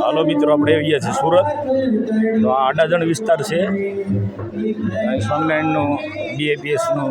હાલો મિત્રો આપણે આવીએ છીએ સુરત. તો આ અડાજણ વિસ્તાર છે. સ્વામિનારાયણનું બીએપીએસનું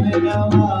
Bye.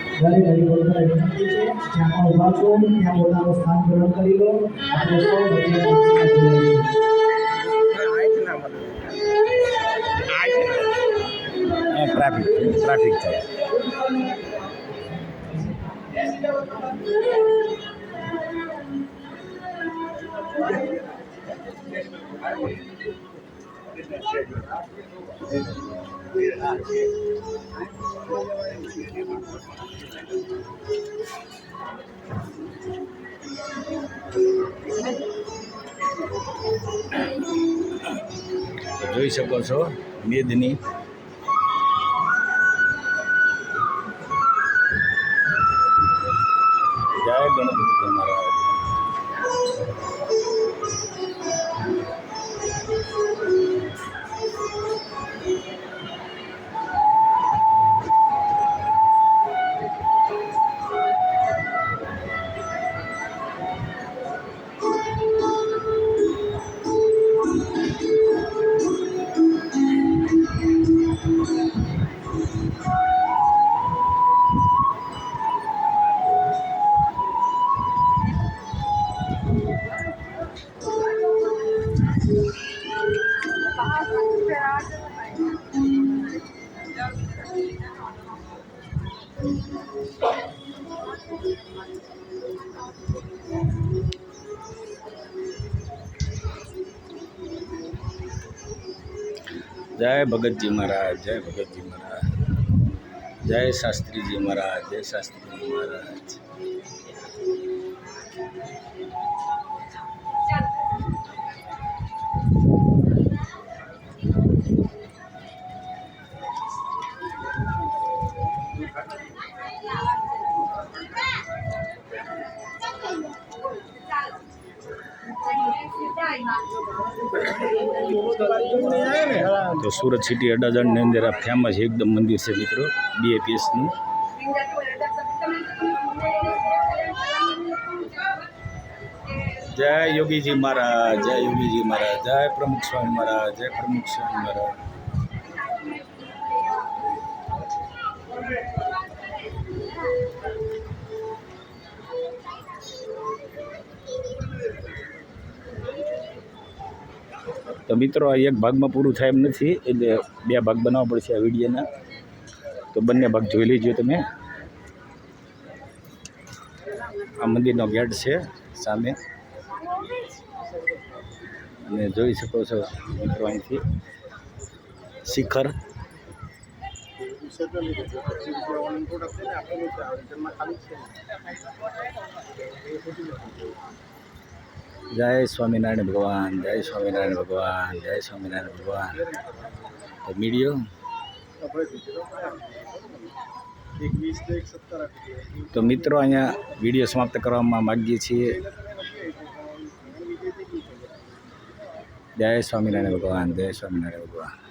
કોઈ નથી આપો કાન જમો ભગવતી આપો કાન જમો ભગવતી આપો કાન જમો ભગવતી શ્રી સ્વામિનારાયણ ભગવાન ઘરે ઘરે બોલતા વિનંતી છે જ્યાં પણ ઉભા છો ત્યાં પોતાનું સ્થાન ગ્રહણ કરી લો આપણે સૌ વચ્ચે પંક્તિમાં જોડાઈશું. ટ્રાફિક ટ્રાફિક છે જોઈ શકો છો મેદની. જય ગણપતિ મહારાજ જય ભગતજી મહારાજ જય ભગતજી મહારાજ. જય શાસ્ત્રીજી મહારાજ જય શાસ્ત્રીજી મહારાજ. તો સુરત સિટી અડાજણની અંદર આ ફેમસ એકદમ મંદિર છે મિત્રો બીએપીએસનું જય યોગીજી મહારાજ જય યોગીજી મહારાજ જય પ્રમુખ સ્વામી મહારાજ જય પ્રમુખ સ્વામી મહારાજ તો મિત્રો, આ એક ભાગમાં પૂરું થાય એમ નથી. એટલે બે ભાગ બનાવવા પડશે આ વિડીયોના. તો બંને ભાગ જોઈ લેજો તમે. આ મંદિરનો ગેટ છે સામે. અને જોઈ શકો છો મિત્રો અહીંથી શિખર. જય સ્વામિનારાયણ ભગવાન, જય સ્વામિનારાયણ ભગવાન, જય સ્વામિનારાયણ ભગવાન. તો મીડિયો તો મિત્રો, અહીંયા વીડિયો સમાપ્ત કરવામાં માગીએ છીએ. જય સ્વામિનારાયણ ભગવાન, જય સ્વામિનારાયણ ભગવાન.